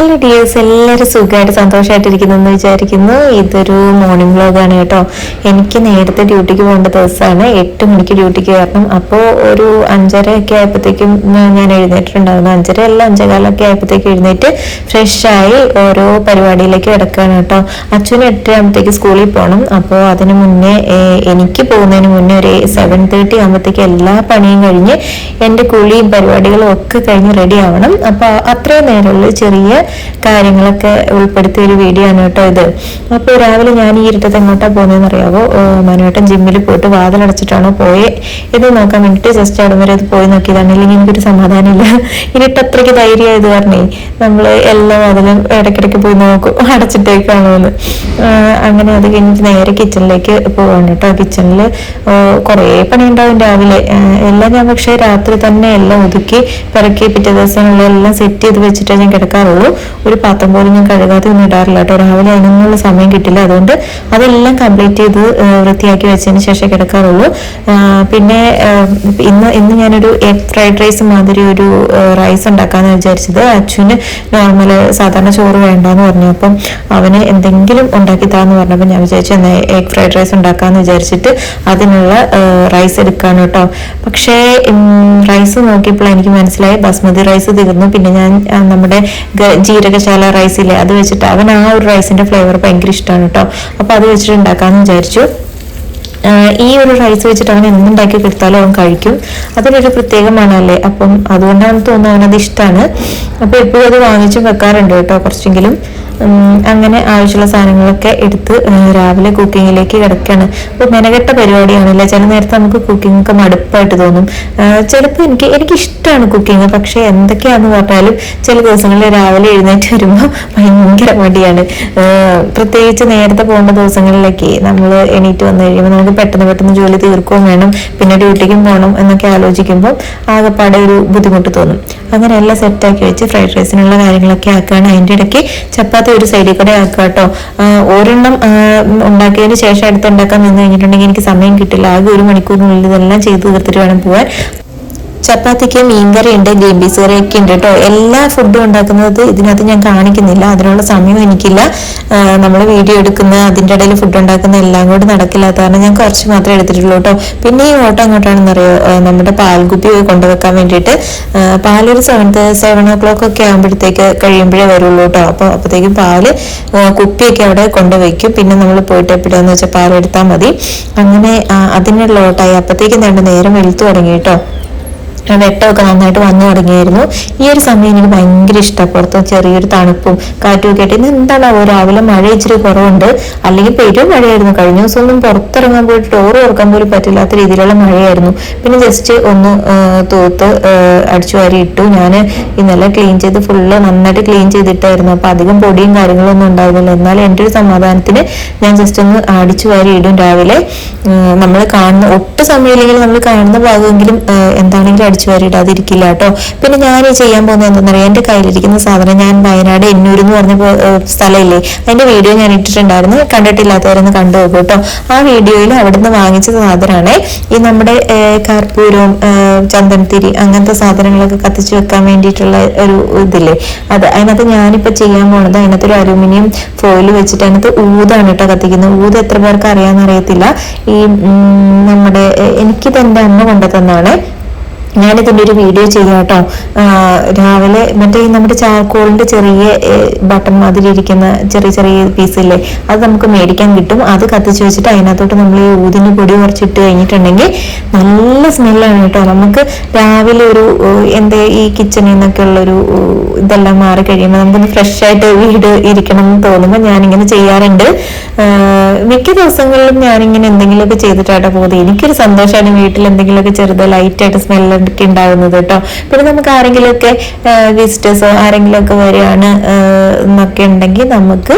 Hello dears എല്ലാവരും സുഖമായിട്ട് സന്തോഷമായിട്ടിരിക്കുന്നു എന്ന് വിചാരിക്കുന്നു. ഇതൊരു മോർണിംഗ് വ്ലോഗാണ് കേട്ടോ. എനിക്ക് നേരത്തെ ഡ്യൂട്ടിക്ക് പോകേണ്ട ദിവസമാണ്. എട്ട് മണിക്ക് ഡ്യൂട്ടിക്ക് കയറണം. അപ്പോൾ ഒരു അഞ്ചര ഒക്കെ ആയപ്പോഴത്തേക്കും ഞാൻ എഴുന്നേറ്റിട്ടുണ്ടായിരുന്നു. അഞ്ചര അല്ല അഞ്ചേകാലൊക്കെ ആയപ്പോഴത്തേക്കും എഴുന്നേറ്റ് ഫ്രഷായി ഓരോ പരിപാടിയിലേക്ക് കിടക്കുകയാണ് കേട്ടോ. അച്ഛന് എട്ടരയാകുമ്പോഴത്തേക്ക് സ്കൂളിൽ പോകണം. അപ്പോൾ അതിന് മുന്നേ എനിക്ക് പോകുന്നതിന് മുന്നേ ഒരു സെവൻ തേർട്ടി ആകുമ്പോഴത്തേക്ക് എല്ലാ പണിയും കഴിഞ്ഞ് എന്റെ കുളിയും പരിപാടികളും ഒക്കെ കഴിഞ്ഞ് റെഡി ആവണം. അപ്പോൾ അത്രയും നേരമുള്ള ചെറിയ കാര്യങ്ങളൊക്കെ ഉൾപ്പെടുത്തിയ ഒരു വീഡിയോ ആണ് കേട്ടോ ഇത്. അപ്പോൾ രാവിലെ ഞാൻ ഈ ഇരുട്ടത്ത് എങ്ങോട്ടാ പോകുന്നതെന്ന് അറിയാവോ മനുവേട്ടൻ ജിമ്മിൽ പോയിട്ട് വാതിലടച്ചിട്ടാണോ പോയെ. ഇത് നോക്കാൻ വേണ്ടിയിട്ട് ജസ്റ്റ് അവിടെ വരെ അത് പോയി നോക്കിയതാണ്. ഇല്ലെങ്കിൽ എനിക്കൊരു സമാധാനമില്ല ഇരുട്ട് അത്രയ്ക്ക് ധൈര്യമായത് പറഞ്ഞേ നമ്മൾ എല്ലാ വാതിലും ഇടയ്ക്കിടയ്ക്ക് പോയി നോക്കും. അടച്ചിട്ടേക്കാണോ എന്ന് അങ്ങനെ അത് കഴിഞ്ഞിട്ട് നേരെ കിച്ചണിലേക്ക് പോവാണ് കേട്ടോ. കിച്ചണിൽ കുറേ പണി ഉണ്ടാവും രാവിലെ എല്ലാം ഞാൻ പക്ഷേ രാത്രി തന്നെ എല്ലാം ഒതുക്കി പിറക്കി പിറ്റേ ദിവസങ്ങളിൽ എല്ലാം സെറ്റ് ചെയ്ത് വെച്ചിട്ടേ ഞാൻ കിടക്കാറുള്ളൂ. ഒരു പാത്രം പോലും ഞാൻ കഴുകാതെ ഒന്നും ഇടാറില്ല കേട്ടോ. രാവിലെ അതിനൊന്നുള്ള സമയം കിട്ടില്ല. അതുകൊണ്ട് അതെല്ലാം കംപ്ലീറ്റ് ചെയ്ത് വൃത്തിയാക്കി വെച്ചതിന് ശേഷം കിടക്കാറുള്ളൂ. പിന്നെ ഇന്ന് ഇന്ന് ഞാനൊരു എഗ് ഫ്രൈഡ് റൈസ് മാതിരി ഒരു റൈസ് ഉണ്ടാക്കാന്ന് വിചാരിച്ചത്. അച്ഛന് നോർമൽ സാധാരണ ചോറ് വേണ്ടാന്ന് പറഞ്ഞു. അപ്പം അവന് എന്തെങ്കിലും ഉണ്ടാക്കി താന്ന് പറഞ്ഞപ്പോൾ ഞാൻ വിചാരിച്ചു എന്നാൽ എഗ് ഫ്രൈഡ് റൈസ് ഉണ്ടാക്കാന്ന് വിചാരിച്ചിട്ട് അതിനുള്ള റൈസ് എടുക്കാണ് കേട്ടോ. പക്ഷേ റൈസ് നോക്കിയപ്പോൾ എനിക്ക് മനസ്സിലായി ബസ്മതി റൈസ് തീർന്നു. പിന്നെ ഞാൻ നമ്മുടെ ജീരകശാല റൈസ് ഇല്ലേ അത് വെച്ചിട്ട് അവൻ ആ ഒരു റൈസിന്റെ ഫ്ലേവർ ഭയങ്കര ഇഷ്ടമാണ് കേട്ടോ അപ്പൊ അത് വെച്ചിട്ട് ഉണ്ടാക്കാന്ന് വിചാരിച്ചു. ഈ ഒരു റൈസ് വെച്ചിട്ട് അവൻ എന്തുണ്ടാക്കി കൊടുത്താലും അവൻ കഴിക്കും. അതിനൊരു പ്രത്യേക മണമല്ലേ അപ്പം അതുകൊണ്ടാണ് തോന്നുന്നത് അവനത് ഇഷ്ടമാണ് അപ്പൊ എപ്പോഴും അത് വാങ്ങിച്ചും വെക്കാറുണ്ട് കേട്ടോ കുറച്ചെങ്കിലും. അങ്ങനെ ആവശ്യമുള്ള സാധനങ്ങളൊക്കെ എടുത്ത് രാവിലെ കുക്കിങ്ങിലേക്ക് കിടക്കുകയാണ് അപ്പോൾ മെനകെട്ട പരിപാടിയാണല്ലേ? ചില നേരത്തെ നമുക്ക് കുക്കിംഗ് ഒക്കെ മടുപ്പായിട്ട് തോന്നും. ചിലപ്പോൾ എനിക്ക് എനിക്ക് ഇഷ്ടമാണ് കുക്കിംഗ് പക്ഷേ എന്തൊക്കെയാന്ന് പറഞ്ഞാലും ചില ദിവസങ്ങളിൽ രാവിലെ എഴുന്നേറ്റ് വരുമ്പോൾ ഭയങ്കര മടിയാണ്. പ്രത്യേകിച്ച് നേരത്തെ പോകേണ്ട ദിവസങ്ങളിലൊക്കെ നമ്മൾ എണീറ്റ് വന്നു കഴിയുമ്പോൾ നമുക്ക് പെട്ടെന്ന് പെട്ടെന്ന് ജോലി തീർക്കുകയും വേണം. പിന്നെ ഡ്യൂട്ടിക്കും പോകണം എന്നൊക്കെ ആലോചിക്കുമ്പോൾ ആകെപ്പാടെ ഒരു ബുദ്ധിമുട്ട് തോന്നും. അങ്ങനെ എല്ലാം സെറ്റാക്കി വെച്ച് ഫ്രൈഡ് റൈസിനുള്ള കാര്യങ്ങളൊക്കെ ആക്കുകയാണ് അതിന്റെ ഇടയ്ക്ക് ചപ്പാത്തി ഒരു സൈഡിൽ കൂടെ ആക്കുക കേട്ടോ. ഒരെണ്ണം ഉണ്ടാക്കിയതിന് ശേഷം അടുത്ത് ഉണ്ടാക്കാൻ നിന്ന് കഴിഞ്ഞിട്ടുണ്ടെങ്കിൽ എനിക്ക് സമയം കിട്ടില്ല. ആകെ ഒരു മണിക്കൂറിനുള്ളിൽ ഇതെല്ലാം ചെയ്ത് തീർത്തിട്ട് വേണം പോകാൻ ചപ്പാത്തിക്ക് മീൻകറി ഉണ്ട് ഗ്രീൻ പീസ് കറി ഒക്കെ ഉണ്ട് കേട്ടോ എല്ലാ ഫുഡും ഉണ്ടാക്കുന്നത് ഇതിനകത്ത് ഞാൻ കാണിക്കുന്നില്ല. അതിനുള്ള സമയം എനിക്കില്ല. നമ്മൾ വീഡിയോ എടുക്കുന്ന അതിന്റെ ഇടയിൽ ഫുഡ് ഉണ്ടാക്കുന്ന എല്ലാം കൂടി നടക്കില്ലാത്ത കാരണം ഞാൻ കുറച്ച് മാത്രമേ എടുത്തിട്ടുള്ളൂ കേട്ടോ പിന്നെ ഈ ഓട്ടം എങ്ങോട്ടാണെന്നറിയോ? നമ്മുടെ പാൽകുപ്പി കൊണ്ടുവെക്കാൻ വേണ്ടിയിട്ട് പാലൊരു സെവൻ സെവൻ ഓ ക്ലോക്ക് ഒക്കെ ആകുമ്പോഴത്തേക്ക് കഴിയുമ്പോഴേ വരുള്ളൂ കേട്ടോ അപ്പോൾ അപ്പോഴത്തേക്കും പാൽ കുപ്പിയൊക്കെ അവിടെ കൊണ്ടുവയ്ക്കും. പിന്നെ നമ്മൾ പോയിട്ട് എപ്പോഴാന്ന് വെച്ചാൽ പാലെടുത്താൽ മതി. അങ്ങനെ അതിനുള്ള ഓട്ടായി. അപ്പോഴത്തേക്കും നേരം വെളുത്തു തുടങ്ങി കേട്ടോ വെട്ടമൊക്കെ നന്നായിട്ട് വന്നു തുടങ്ങിയായിരുന്നു. ഈ ഒരു സമയം എനിക്ക് ഭയങ്കര ഇഷ്ടമാണ് പുറത്ത് ചെറിയൊരു തണുപ്പും കാറ്റും ഒക്കെ ആയിട്ട്. ഇന്ന് എന്താണാവോ രാവിലെ മഴ ഇച്ചിരി കുറവുണ്ട്. അല്ലെങ്കിൽ പെരും മഴയായിരുന്നു. കഴിഞ്ഞ ദിവസം ഒന്നും പുറത്തിറങ്ങാൻ പോയിട്ട് ഡോറ് തുറക്കാൻ പോലും പറ്റില്ലാത്ത രീതിയിലുള്ള മഴയായിരുന്നു. പിന്നെ ജസ്റ്റ് ഒന്ന് തൂത്ത് അടിച്ചു വാരി ഇട്ടു. ഞാൻ ഇന്നലെ ക്ലീൻ ചെയ്ത് ഫുള്ള് നന്നായിട്ട് ക്ലീൻ ചെയ്തിട്ടായിരുന്നു. അപ്പൊ അധികം പൊടിയും കാര്യങ്ങളൊന്നും ഉണ്ടായിരുന്നില്ല. എന്നാലും എന്റെ ഒരു സമാധാനത്തിന് ഞാൻ ജസ്റ്റ് ഒന്ന് അടിച്ചു വാരി ഇടും രാവിലെ. നമ്മൾ കാണുന്ന ഒട്ടും സമയമില്ലെങ്കിൽ നമ്മൾ കാണുന്ന ഭാഗമെങ്കിലും എന്താണെങ്കിലും അടിച്ചു കയറിയിടാതിരിക്കില്ല കേട്ടോ. പിന്നെ ഞാൻ ചെയ്യാൻ പോകുന്നത് എന്താണെന്നറിയാം? എന്റെ കയ്യിലിരിക്കുന്ന സാധനം ഞാൻ വയനാട് എന്നൂർ എന്ന് പറഞ്ഞ സ്ഥലമില്ലേ? അതിന്റെ വീഡിയോ ഞാൻ ഇട്ടിട്ടുണ്ടായിരുന്നു. കണ്ടിട്ടില്ലാത്തവരൊന്ന് കണ്ടു കേട്ടോ. ആ വീഡിയോയിൽ അവിടുന്ന് വാങ്ങിച്ച സാധനമാണ്. ഈ നമ്മുടെ കർപ്പൂരവും ചന്ദനത്തിരി അങ്ങനത്തെ സാധനങ്ങളൊക്കെ കത്തിച്ചു വെക്കാൻ വേണ്ടിയിട്ടുള്ള ഒരു ഇതില്ലേ? അത് അതിനകത്ത് ഞാനിപ്പോൾ ചെയ്യാൻ പോണത് അതിനകത്ത് ഒരു അലൂമിനിയം ഫോയിൽ വെച്ചിട്ട് അതിനകത്ത് ഊതാണ് കേട്ടോ കത്തിക്കുന്നത്. ഊത് എത്ര പേർക്ക് അറിയാമെന്ന് അറിയത്തില്ല. ഈ നമ്മുടെ എനിക്കിത് എന്റെ അമ്മ കൊണ്ടുതന്നാണ് ഞാനിതിന്റെ ഒരു വീഡിയോ ചെയ്യാം കേട്ടോ രാവിലെ മറ്റേ നമ്മുടെ ചാർക്കോളിന്റെ ചെറിയ ബട്ടൺ മാതിരി ഇരിക്കുന്ന ചെറിയ ചെറിയ പീസില്ലേ അത് നമുക്ക് മേടിക്കാൻ കിട്ടും. അത് കത്തിച്ച് വെച്ചിട്ട് അതിനകത്തോട്ട് നമ്മൾ ഈ ഊതിന് പൊടി കുറച്ചിട്ട് കഴിഞ്ഞിട്ടുണ്ടെങ്കിൽ നല്ല സ്മെല്ലാണ് കേട്ടോ. നമുക്ക് രാവിലെ ഒരു എന്താ ഈ കിച്ചണിൽ നിന്നൊക്കെ ഉള്ളൊരു ഇതെല്ലാം മാറി കഴിയുമ്പോൾ നമുക്കൊന്ന് ഫ്രഷ് ആയിട്ട് വീട് ഇരിക്കണം എന്ന് തോന്നുമ്പോൾ ഞാനിങ്ങനെ ചെയ്യാറുണ്ട്. മിക്ക ദിവസങ്ങളിലും ഞാനിങ്ങനെ എന്തെങ്കിലുമൊക്കെ ചെയ്തിട്ടാട്ടോ പോകുന്നത്. എനിക്കൊരു സന്തോഷമാണ് വീട്ടിൽ എന്തെങ്കിലുമൊക്കെ ചെറുത് ലൈറ്റായിട്ട് സ്മെല്ലൊക്കെ ഉണ്ടാകുന്നത് കേട്ടോ. പിന്നെ നമുക്ക് ആരെങ്കിലുമൊക്കെ വിസിറ്റേഴ്സോ ആരെങ്കിലുമൊക്കെ വരികയാണ് എന്നൊക്കെ ഉണ്ടെങ്കിൽ നമുക്ക്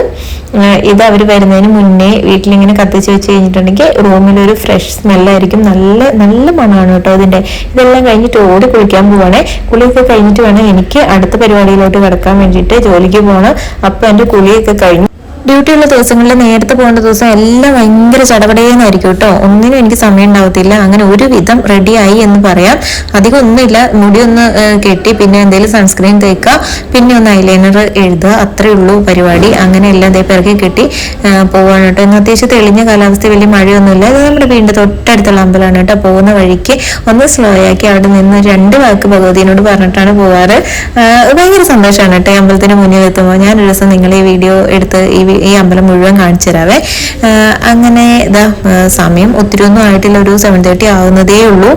ഇത് അവർ വരുന്നതിന് മുന്നേ വീട്ടിലിങ്ങനെ കത്തിച്ച് വെച്ച് കഴിഞ്ഞിട്ടുണ്ടെങ്കിൽ റൂമിലൊരു ഫ്രഷ് സ്മെല്ലായിരിക്കും നല്ല നല്ല മണമാണ് കേട്ടോ അതിന്റെ. ഇതെല്ലാം കഴിഞ്ഞിട്ട് ഓടി കുളിക്കാൻ പോവാണേ. കുളിയൊക്കെ കഴിഞ്ഞിട്ട് വേണം എനിക്ക് അടുത്ത പരിപാടിയിലോട്ട് കിടക്കാൻ വേണ്ടിയിട്ട് ജോലിക്ക് പോകണം അപ്പം എന്റെ കുളിയൊക്കെ കഴിഞ്ഞു ഡ്യൂട്ടിയുള്ള ദിവസങ്ങളിൽ നേരത്തെ പോകേണ്ട ദിവസം എല്ലാം ഭയങ്കര ചടപടയെന്നായിരിക്കും കേട്ടോ. ഒന്നിനും എനിക്ക് സമയം ഉണ്ടാവത്തില്ല. അങ്ങനെ ഒരുവിധം റെഡിയായി എന്ന് പറയാം. അധികം ഒന്നുമില്ല. മുടി ഒന്ന് കെട്ടി പിന്നെ എന്തെങ്കിലും സൺസ്ക്രീൻ തേക്കുക പിന്നെ ഒന്ന് ഐലൈനർ എഴുതുക അത്രേ ഉള്ളൂ പരിപാടി. അങ്ങനെ എല്ലാം പിറകെ കെട്ടി പോവാണ് കേട്ടോ. ഇന്ന് അത്യാവശ്യം തെളിഞ്ഞ കാലാവസ്ഥ വലിയ മഴയൊന്നുമില്ല. ഇത് നമ്മുടെ വീണ്ടും തൊട്ടടുത്തുള്ള അമ്പലമാണ് കേട്ടോ. പോകുന്ന വഴിക്ക് ഒന്ന് സ്ലോ ആക്കി അവിടെ നിന്ന് രണ്ട് വാക്ക് ഭഗവതിനോട് പറഞ്ഞിട്ടാണ് പോവാറ്. ഭയങ്കര സന്തോഷമാണ് കേട്ടോ അമ്പലത്തിന് മുന്നിൽ എത്തുമ്പോൾ. ഞാൻ ഒരു ദിവസം നിങ്ങളെ ഈ വീഡിയോ എടുത്ത് ഈ ഈ അമ്പലം മുഴുവൻ കാണിച്ചു തരാവേ. അങ്ങനെ ഇതാ സമയം ഒത്തിരി ഒന്നും ആയിട്ടില്ല. ഒരു സെവൻ തേർട്ടി ആവുന്നതേ ഉള്ളൂ.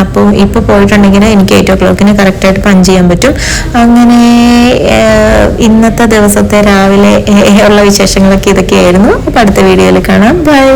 അപ്പോൾ ഇപ്പോൾ പോയിട്ടുണ്ടെങ്കിൽ എനിക്ക് എയ്റ്റ് ഓ ക്ലോക്കിന് കറക്റ്റായിട്ട് പഞ്ച് ചെയ്യാൻ പറ്റും. അങ്ങനെ ഇന്നത്തെ ദിവസത്തെ രാവിലെ ഉള്ള വിശേഷങ്ങളൊക്കെ ഇതൊക്കെയായിരുന്നു. അപ്പോൾ അടുത്ത വീഡിയോയിൽ കാണാം. ബൈ